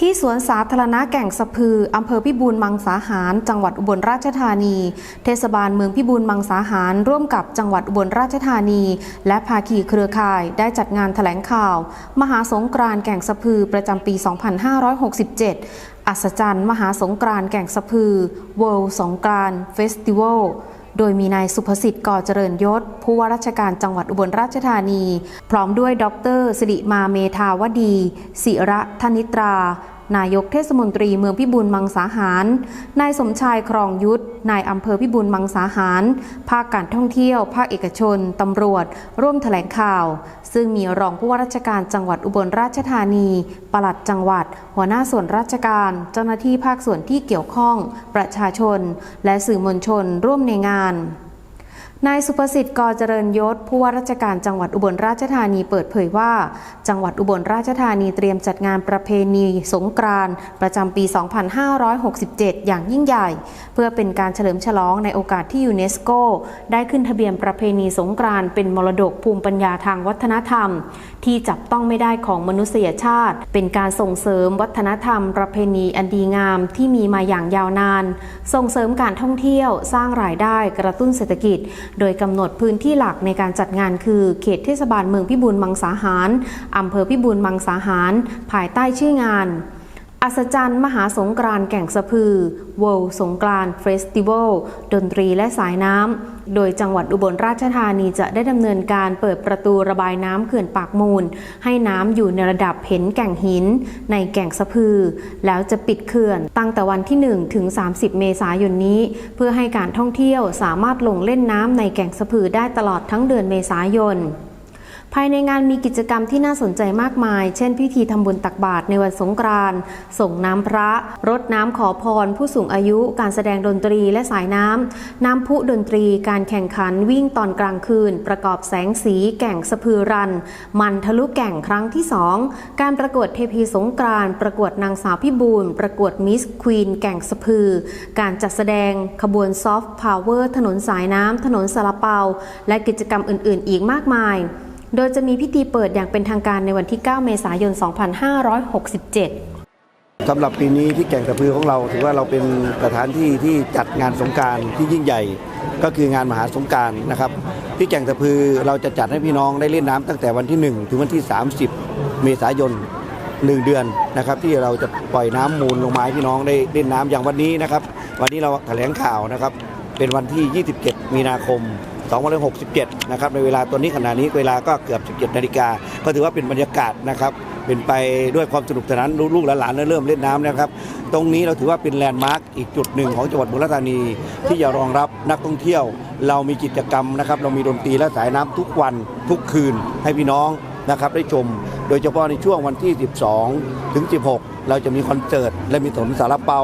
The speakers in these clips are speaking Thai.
ที่สวนสาธารณะแก่งสะพือ อำเภอพิบูลมังสาหาร จังหวัดอุบลราชธานี เทศบาลเมืองพิบูลมังสาหาร ร่วมกับจังหวัดอุบลราชธานี และภาคีเครือข่ายได้จัดงานแถลงข่าว มหาสงกรานต์แก่งสะพือประจำปี 2567 อัศจรรย์ มหาสงกรานต์แก่งสะพือ World สงกรานต์เฟสติวัล โดยมีนายสุภสิทธิ์ก่อเจริญยศ ผู้ว่าราชการจังหวัดอุบลราชธานี พร้อมด้วยดรสิริมาเมธาวดี ศิระธนิตรา นายกเทศมนตรีเมืองพิบูลมังสาหาร นายสมชายครองยุทธ นายอำเภอพิบูลมังสาหาร ภาคการท่องเที่ยว ภาคเอกชน ตำรวจ ร่วมแถลงข่าว ซึ่งมีรองผู้ว่าราชการจังหวัดอุบลราชธานี ปลัดจังหวัด หัวหน้าส่วนราชการ เจ้าหน้าที่ภาคส่วนที่เกี่ยวข้อง ประชาชน และสื่อมวลชนร่วมในงาน นายสุภสิทธิ์กอเจริญยศ ผู้ว่าราชการจังหวัดอุบลราชธานีเปิดเผยว่า จังหวัดอุบลราชธานีเตรียมจัดงานประเพณี สงกรานต์ประจำปี 2567 อย่างยิ่งใหญ่ เพื่อเป็นการเฉลิมฉลองในโอกาสที่ยูเนสโก ได้ขึ้นทะเบียนประเพณีสงกรานต์เป็นมรดกภูมิปัญญาทางวัฒนธรรม ที่จับต้องไม่ได้ของมนุษยชาติ เป็นการส่งเสริมวัฒนธรรม ประเพณีอันดีงามที่มีมาอย่างยาวนาน ส่งเสริมการท่องเที่ยว สร้างรายได้กระตุ้นเศรษฐกิจโดยกำหนดพื้นที่หลักในการจัดงานคือ เขตเทศบาลเมืองพิบูลมังสาหารอำเภอพิบูลมังสาหาร ภายใต้ชื่องาน อัศจรรย์มหาสงกรานแก่งสะพือ World สงกรานเฟสติวัลดนตรีและสายน้ำ โดยจังหวัดอุบลราชธานีจะได้ดำเนินการเปิดประตูระบายน้ำเขื่อนปากมูล ให้น้ำอยู่ในระดับเห็นแก่งหิน ในแก่งสะพือ แล้วจะปิดเขื่อนตั้งแต่วันที่ 1 ถึง 30 เมษายนนี้ เพื่อให้การท่องเที่ยวสามารถลงเล่นน้ำในแก่งสะพือได้ตลอดทั้งเดือนเมษายน ภายในงานมีกิจกรรมที่น่าสนใจมากมาย เช่น พิธีทำบุญตักบาตรในวันสงกรานต์ส่งน้ำพระ รดน้ำขอพร ผู้สูงอายุ การแสดงดนตรีและสายน้ำ น้ำพุดนตรี การแข่งขันวิ่งตอนกลางคืน ประกอบแสงสี แก่งสะพือรัน มันทะลุแก่งครั้งที่ 2 การประกวดเทพีสงกรานต์ประกวดนางสาวพิบูลประกวดมิสควีนแก่งสะพือ การจัดแสดงขบวนซอฟต์พาวเวอร์ถนนสายน้ำถนนสารเปา และกิจกรรมอื่น ๆ อีกมากมาย โดยจะมีพิธีเปิดอย่างเป็นทางการในวันที่ 9 เมษายน 2567สำหรับปีนี้ที่แก่งตะพือของเราถือว่าเราเป็นสถานที่ที่จัดงานสงการที่ยิ่งใหญ่ ก็คืองานมหาสงการนะครับ ที่แก่งตะพือเราจะจัดให้พี่น้องได้เล่นน้ำตั้งแต่วันที่ 1 ถึงวันที่ 30 เมษายน 1 เดือนนะครับ ที่เราจะปล่อยน้ำมูลลงมาให้พี่น้องได้เล่นน้ำอย่างวันนี้นะครับ วันนี้เราแถลงข่าวนะครับ เป็นวันที่ 27 มีนาคม 2567 นะครับในเวลาตัวนี้ขณะนี้เวลาก็เกือบ 17 นาฬิกา ก็ถือว่าเป็นบรรยากาศนะครับเป็นไปด้วยความสนุกสนานลูกหลานเริ่มเล่นน้ำนะครับ ตรงนี้เราถือว่าเป็นแลนด์มาร์กอีกจุดหนึ่งของจังหวัดบุรีรัมย์ที่จะรองรับนักท่องเที่ยว เรามีกิจกรรมนะครับ เรามีดนตรีและสายน้ำทุกวันทุกคืนให้พี่น้องนะครับได้ชม โดยเฉพาะในช่วงวันที่ 12 ถึง 16 เราจะมีคอนเสิร์ตและมีถนนสารเปา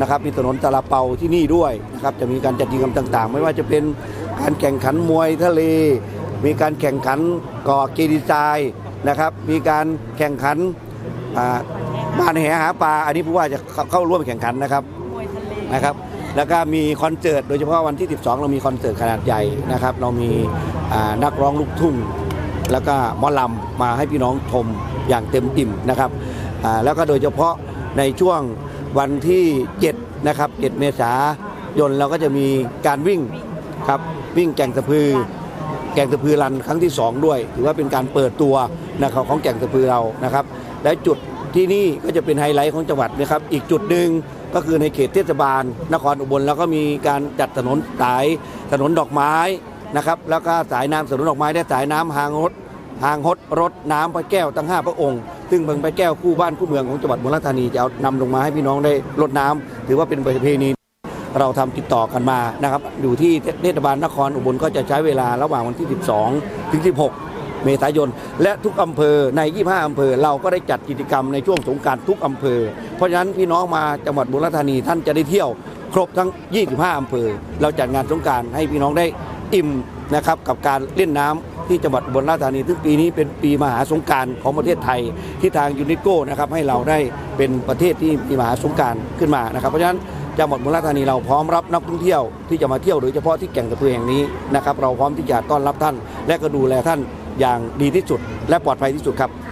นะครับมีถนนสารเปาที่นี่ด้วยนะครับจะมีการจัดกิจกรรมต่างๆ ไม่ว่าจะเป็น การแข่งขันมวยทะเล มีการแข่งขันก่อเกดีไซน์นะครับ มีการแข่งขันบ้านแหหาปลา อันนี้ผู้ว่าจะเข้าร่วมแข่งขันนะครับนะครับ แล้วก็มีคอนเสิร์ตโดยเฉพาะวันที่ 12 เรามีคอนเสิร์ตขนาดใหญ่นะครับ เรามีนักร้องลูกทุ่ง แล้วก็มอลำมาให้พี่น้องชมอย่างเต็มอิ่มนะครับแล้วก็โดยเฉพาะในช่วงวันที่ 7 นะครับ 7 เมษายนเราก็จะมีการวิ่งครับ วิ่งแก่งสะพือ แก่งสะพือรันครั้งที่ 2 ด้วย ถือว่าเป็นการเปิดตัวนะครับของแก่งสะพือเรานะครับ และจุดที่นี่ก็จะเป็นไฮไลท์ของจังหวัดนะครับ อีกจุดหนึ่งก็คือในเขตเทศบาล นครอุบลแล้วก็มีการจัดถนนสายถนนดอกไม้นะครับแล้วก็สายน้ำถนนดอกไม้และสายน้ำหางรถหางฮดรถน้ำพระแก้วทั้ง 5 พระองค์ ซึ่งเมืองพระแก้วคู่บ้านคู่เมืองของจังหวัดบุรีรัมย์ธานีจะเอานำลงมาให้พี่น้องได้รดน้ำถือว่าเป็นประเพณี เราทำติดต่อกันมานะครับอยู่ที่เทศบาลนครอุบลก็จะใช้เวลาระหว่างวันที่ 12 ถึง 16 เมษายน และทุกอำเภอใน 25 อำเภอ เราก็ได้จัดกิจกรรมในช่วงสงการทุกอำเภอ เพราะฉะนั้นพี่น้องมาจังหวัดบุรีรัมย์ท่านจะได้เที่ยวครบทั้ง 25 อำเภอ เราจัดงานสงการให้พี่น้องได้อิ่มนะครับกับการเล่นน้ำที่จังหวัดอุบลราชธานีซึ่งปีนี้เป็นปีมหาสงการของประเทศไทย ที่ทางยูนิโก้นะครับให้เราได้เป็นประเทศที่มีมหาสงการขึ้นมานะครับ เพราะฉะนั้น จังหวัดบุรีรัมย์ธานีเราพร้อมรับนักท่องเที่ยวที่จะมาเที่ยวโดยเฉพาะที่แก่งตะพือแห่งนี้นะครับเราพร้อมที่จะต้อนรับท่าน และก็ดูแลท่านอย่างดีที่สุด และปลอดภัยที่สุดครับ